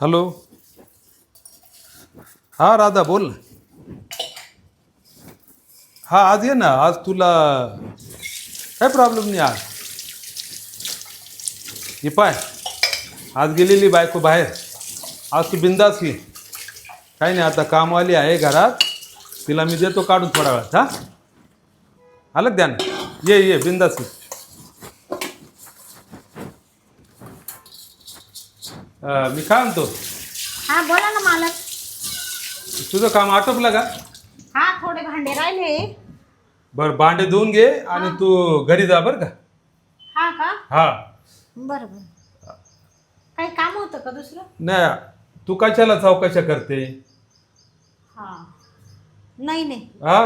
Hello हा राधा बोल. हा आज ये ना आज तुला काय प्रॉब्लेम नाही आज? हे पाय. आज गेलेली बायको बाहेर. आज तू बिंदास ये. काही नाही आता कामवाली आहे घरात. तिला मी देतो काढून थोडा वेळात हा? आलं ध्यान? ये ये बिंदास ये. अं, मी काय म्हणतो? हा बोला ना मालक. तुझं काम आटोपलं का? हा थोडे भांडे राहिले. बरं भांडे धुवून घे आणि तू घरी जा बरं का. हा का? हा. बरं बरं. काही काम होतं का दुसरं? नाही तू कशाला चौकशा करते? हा. नाही नाही. हा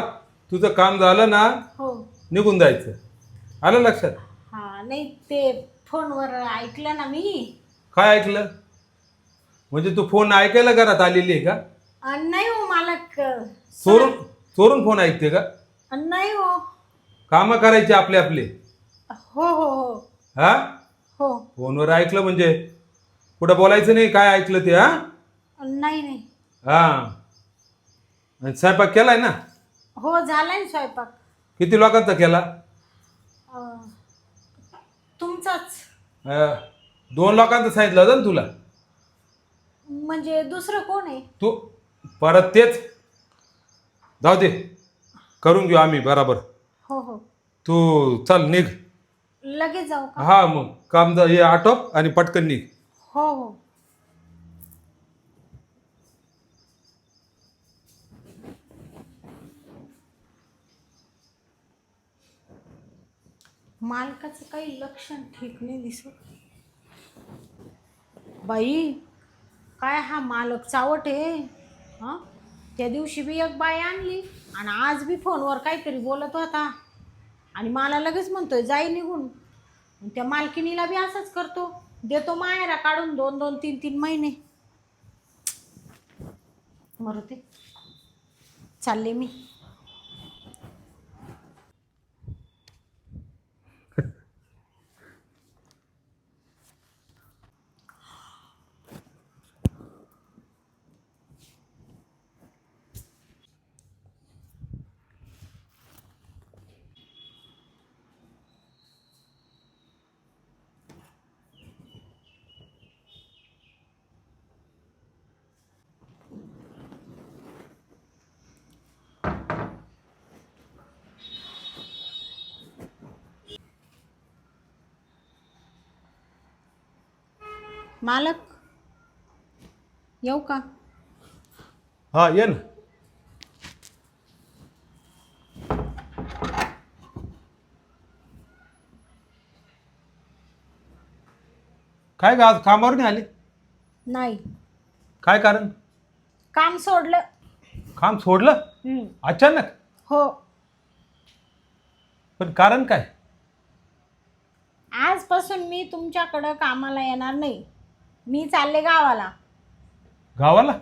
तुझं काम झालं ना हो. निघून जायचं. आलं लक्षात? हा नाही ते फोनवर ऐकलं ना मी. काय ऐकलं? म्हणजे तू फोन ऐकायला घरात आलेली आहे का? अन नाही हो मालक. चोरून चोरून फोन ऐकते का? अन नाही हो. कामं करायची आपले आपले. हो हो हो. हा? हो. फोनवर ऐकलं म्हणजे? कुठं बोलायचं नाही काय ऐकलं ते हा? अन नाही नाही. हा. आणि स्वयंपाक केलाय ना? हो झालाय ना स्वयंपाक. किती लोकांचा केला? अं, तुमचाच. अं, दोन लोकांचं सांगितलं होतं ना तुला? म्हणजे दुसरं कोण आहे? तू परत तेच. जाऊ दे. करून घेऊ आम्ही बराबर. हो हो. तू चल निघ. लगेच जाऊ का? हा मग. काम जा- हे आटोप आणि पटकन निघ. हो हो. मालकाचं काही लक्षण ठीक नाही दिसत. बाई काय हा मालक चावट आहे? हां? त्या दिवशी बी एक बाई आणली आणि आज बी फोनवर काहीतरी बोलत होता. आणि मला लगेच म्हणतोय जाई निघून. त्या मालकिनीला बी असंच करतो. देतो मायरा काढून दोन दोन तीन तीन महिने. मरते चालले मी. मालक? येऊ का? हा ये ना. काय ग आज कामावर नाही आले? नाही. काय कारण? काम सोडलं. काम सोडलं? हम्म. अचानक? हो. पण कारण काय? आजपासून मी तुमच्याकडं कामाला येणार नाही. मी चालले गावाला. गावाला?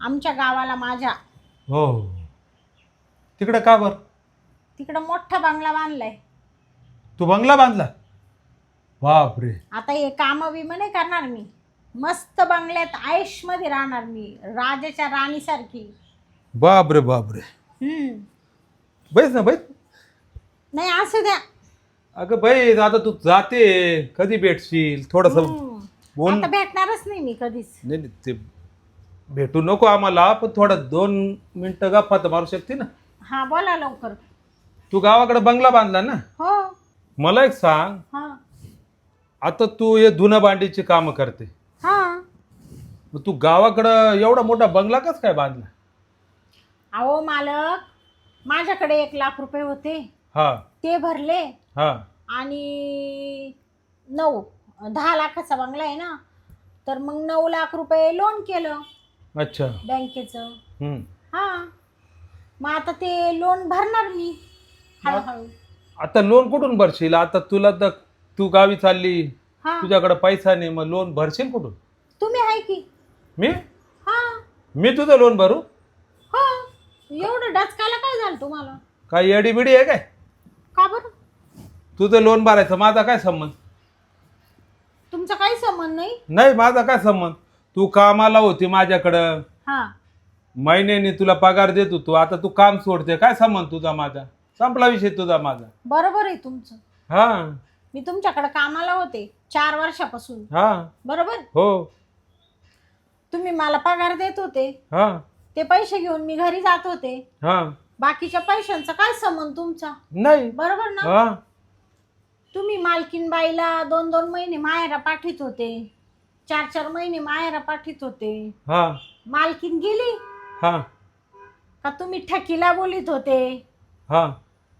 आमच्या गावाला माझ्या. हो. तिकडं का बर? तिकडं मोठा बंगला बांधलाय. तू बंगला बांधला? बापरे. आता हे काम बिम नाही करणार मी. मस्त बंगल्यात आयुषमध्ये राहणार मी. राजाच्या राणीसारखी. बापरे बापरे. हम्म. बैस ना बैस. नाही असू द्या. अगं बैस आता तू जाते. कधी भेटशील? थोडस. बोल आता भेटणारच नाही मी कधीच. नाही नाही, ते भेटू नको आम्हाला पण थोडं दोन मिनिटं गप्पा तर मारू शकते ना. हा बोला लवकर. तू गावाकडे बंगला बांधला ना? हो. मला एक सांग. हा. आता तू हे धुणं भांडीची कामं करते. हा. मग तू गावाकडं एवढा मोठा बंगला कस काय बांधला? अहो मालक माझ्याकडे एक लाख रुपये होते. हा. ते भरले. हा. आणि नऊ. दहा लाखाचा बंगला आहे ना तर मग नऊ लाख रुपये लोन केलं अच्छा. बँकेचं. हम्म. हा. मग आता ते लोन भरणार मी हळूहळू. आता लोन कुठून भरशील? आता तुला तर तू गावी चालली हा. तुझ्याकडे पैसा नाही मग लोन भरशील कुठून? तुम्ही आहे की? मी? हा. मी तुझं लोन भरू? हो. एवढं डचकायला काय झालं तुम्हाला? काय एडी बिडी आहे काय? का बरं? तुझं लोन भरायचं माझा काय संबंध? संबंध नाही? नाही माझा काय संबंध? तू कामाला होती माझ्याकडं. हा. महिन्याने तुला पगार देत होतो आता तू काम सोडते. काय संबंध तुझा माझा? संपला विषय तुझा माझा. बरोबर आहे तुमचं. हा. मी तुमच्याकडे कामाला होते चार वर्षापासून. हा. बरोबर? हो. तुम्ही मला पगार देत होते. हा. ते पैसे घेऊन मी घरी जात होते. हा. बाकीच्या पैशांचा काय संबंध तुमचा? नाही. बरोबर ना? हा. तुम्ही मालकीन बाईला दोन दोन महिने माहेरा पाठीत होते. चार चार महिने माहेरा पाठीत होते. हा. मालकीन गेली? हा. का तुम्ही ठकीला बोलीत होते? हा.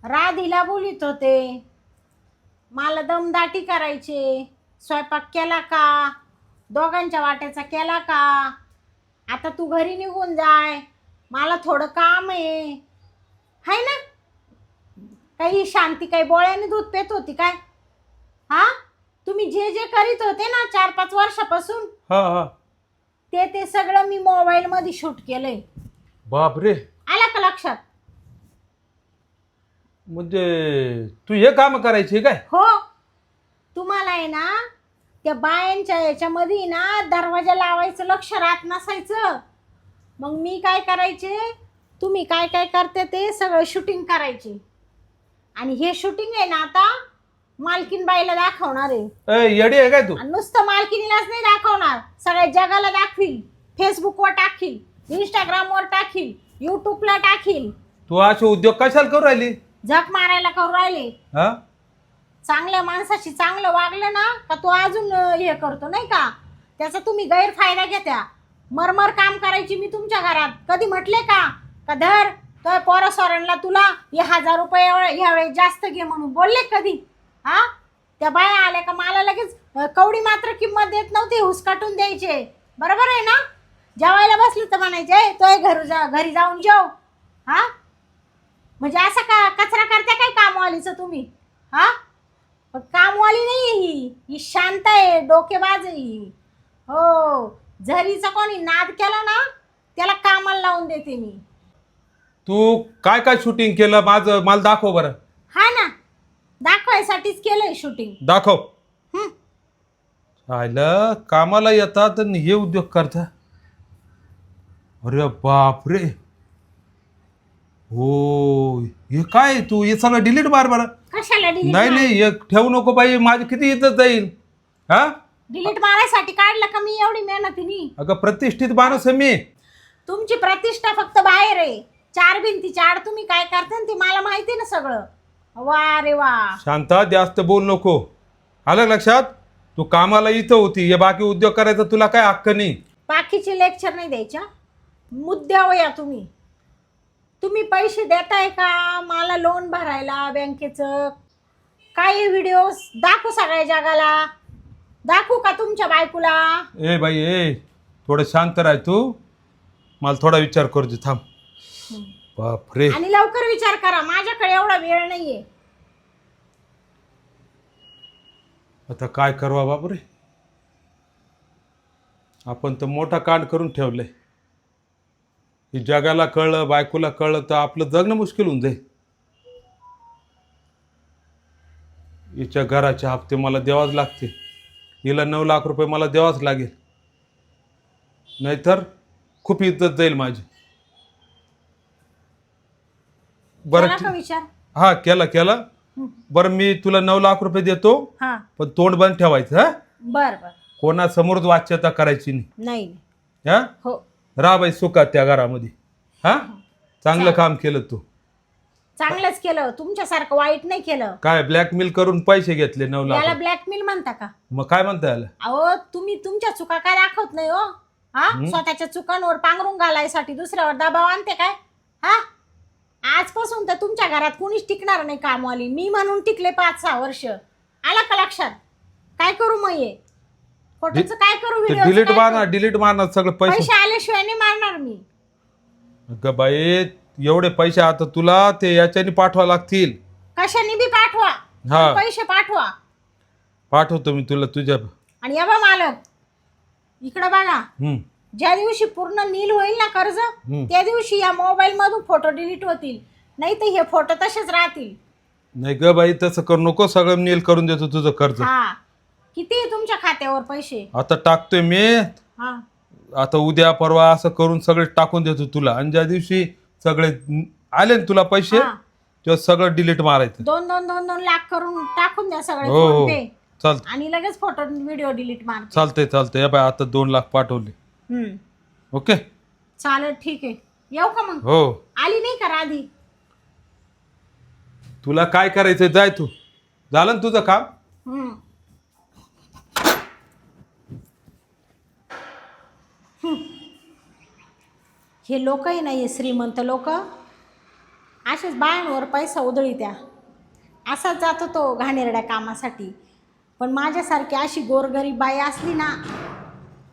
राधीला बोलीत होते. मला दमदाटी करायचे. स्वयंपाक केला का? दोघांच्या वाट्याचा केला का? आता तू घरी निघून जाय. मला थोडं काम आहे. हाय ना? काही शांती काही बोळ्याने दूध पेत होती काय? हा? तुम्ही जे जे करीत होते ना चार पाच वर्षापासून हा हा. ते ते सगळं मी मोबाईलमध्ये शूट केलंय. बापरे. आला का लक्षात? म्हणजे तू हे काम करायची काय? हो. तुम्हाला आहे ना त्या बायांच्या याच्यामध्ये ना दरवाजा लावायचं लक्ष राहत नसायचं. मग मी काय करायचे? तुम्ही काय काय करते ते सगळं शूटिंग करायचे. आणि हे शूटिंग आहे ना आता मालकीन बाईला दाखवणार आहे. ए, येडी आहे काय तू? आणि नुसतं मालकिनीलाच नाही दाखवणार. सगळ्या जगाला दाखवील फेसबुकवर टाकील इंस्टाग्रामवर टाकील यूट्यूबला टाकील तू असे उद्योग कशाला करू राहिली? झक मारायला करू राहिले. हा? चांगल्या माणसाशी चांगलं वागलं ना का तो अजून अं, हे करतो नाही का? त्याचा तुम्ही गैरफायदा घेत्या. मरमर काम करायची मी तुमच्या घरात. कधी म्हटले का? का धर तर पोरा तुला हे हजार रुपये यावेळी जास्त घे म्हणून बोलले कधी? हा? त्या बाया आल्या का मला लगेच कवडी मात्र किंमत देत नव्हती हुसकाटून द्यायचे. बरोबर आहे ना? जेवायला बसली तर म्हणायचे तोय घरू जा घरी जाऊन जेव. हा? म्हणजे असं का कचरा करता काय कामवालीचं तुम्ही? हा? पण कामवाली नाही आहे ही. ही शांत आहे डोकेबाज आहे ही. हो झरीचा कोणी नाद केला ना त्याला कामाला लावून देते मी. तू काय काय शूटिंग केलं? माझं मला दाखव बरं. हा ना. दाखवायसाठीच केलंय शूटिंग दाखव. आयलं कामाला येतात आणि हे उद्योग करता अरे बापरे. हो हे काय तू? हे सगळं डिलीट मार बरं. कशाला डिलीट नाही नाही हे ठेवू नको पाहिजे माझी किती इज्जत जाईल? हा? डिलीट मारायसाठी काढलं का मी? एवढी मेहनतीनी. अगं प्रतिष्ठित माणूस आहे मी. तुमची प्रतिष्ठा फक्त बाहेर आहे. चार भिंतीच्या आड तुम्ही काय करता ते मला माहिती ना सगळं. वा रे वा. शांता जास्त बोल नको. आलं का लक्षात? तू कामाला इथं होती हे बाकी उद्योग करायचा तुला काय हक्क नाही. बाकीचे लेक्चर नाही द्यायच्या. मुद्द्यावर या तुम्ही. तुम्ही पैसे देताय का? मला लोन भरायला बँकेचं. काही व्हिडिओ दाखवू सगळ्या जगाला. दाखवू का तुमच्या बायकोला? ए बाई ए थोडं शांत राह तू. मला थोडा विचार करू दे थांब. बापरे. आणि लवकर विचार करा माझ्याकडे एवढा वेळ नाहीये. आता काय करवा बापरे? आपण तर मोठा कांड करून ठेवलंय. ही जगाला कळलं बायकोला कळलं तर आपलं जगणं मुश्किल होऊन जाईल. हिच्या घराचे हप्ते मला द्यावाच लागतील. हिला नऊ लाख रुपये मला द्यावाच लागेल. नाहीतर खूप इज्जत जाईल माझी. बरं केला का ठीक- विचार? हा केला केला. बरं मी तुला नऊ लाख रुपये देतो हा. पण तोंड बंद ठेवायचं हा? बर बर. कोणासमोरच वाच्यता करायची नाही. नाही. हा? हो. राह बाई सुखात त्या घरामध्ये. हा? चांगलं काम केलं तू. चांगलंच केलं. तुमच्यासारखं वाईट नाही केलं. काय ब्लॅकमेल करून पैसे घेतले नऊ याला लाख ब्लॅकमेल म्हणता का? मग काय म्हणता याला? अहो तुम्ही तुमच्या चुका काय दाखवत नाही हो. हा? स्वतःच्या चुकांवर पांघरून घालायसाठी दुसऱ्यावर दबाव आणते काय? हा? आजपासून तर तुमच्या घरात कुणीच टिकणार नाही कामवाली. मी म्हणून टिकले पाच सहा वर्ष. आला का लक्षात? काय करू मग ये फोटोचं काय करू ते डिलीट मारणार डिलीट मारणार सगळं पैसे. पैसे आल्याशिवाय नाही मारणार मी. अगं बाई एवढे पैसे आता तुला ते याच्याने पाठवा लागतील. कशाने बी पाठवा. हा. पैसे पाठवा. पाठवतो मी तुला तुझ्या आणि या बा मालक. इकडं बघा. हम्म. ज्या दिवशी पूर्ण नील होईल ना कर्ज. त्या दिवशी या मोबाईल मधून फोटो डिलीट होतील. नाही तर हे फोटो तसेच राहतील. नाही ग बाई तसं करू नको सगळं नील करून देतो तुझं कर्ज. हा. किती आहे तुमच्या खात्यावर पैसे? आता टाकतोय मी. हा. आता उद्या परवा असं करून सगळे टाकून देतो तुला. आणि ज्या दिवशी सगळे न- आले ना तुला पैसे हा. तेव्हा सगळं डिलीट मारायचं. दोन दोन दोन दोन लाख करून टाकून द्या सगळे हो फोन हो पे आणि लगेच फोटो व्हिडिओ डिलीट मार चालतंय चालतंय. या आता दोन लाख पाठवले. हम्म. ओके. चालेल ठीक आहे. येऊ का मग? हो. आली नाही का राधी? तुला काय करायचंय? जाय तू. झालं ना तुझं काम? हम्म. हम्म. हे लोकही नाही आहे श्रीमंत लोक. असेच बायांवर पैसा उधळी त्या. असाच जातो तो घाणेरड्या कामासाठी. पण माझ्यासारखी अशी गोरगरीब बाई असली ना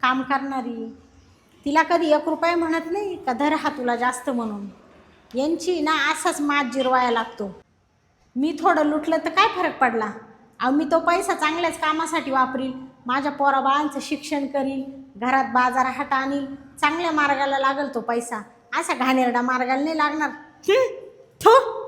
काम करणारी तिला कधी एक रुपया म्हणत नाही का धर हा तुला जास्त म्हणून. यांची ना असाच मात जिरवाया लागतो. मी थोडं लुटलं तर काय फरक पडला? अहो मी तो पैसा चांगल्याच कामासाठी वापरील माझ्या पोराबाळांचं शिक्षण करील घरात बाजार हाट आणील चांगल्या मार्गाला लागल तो पैसा. असा घाणेरडा मार्गाला नाही लागणार. थो!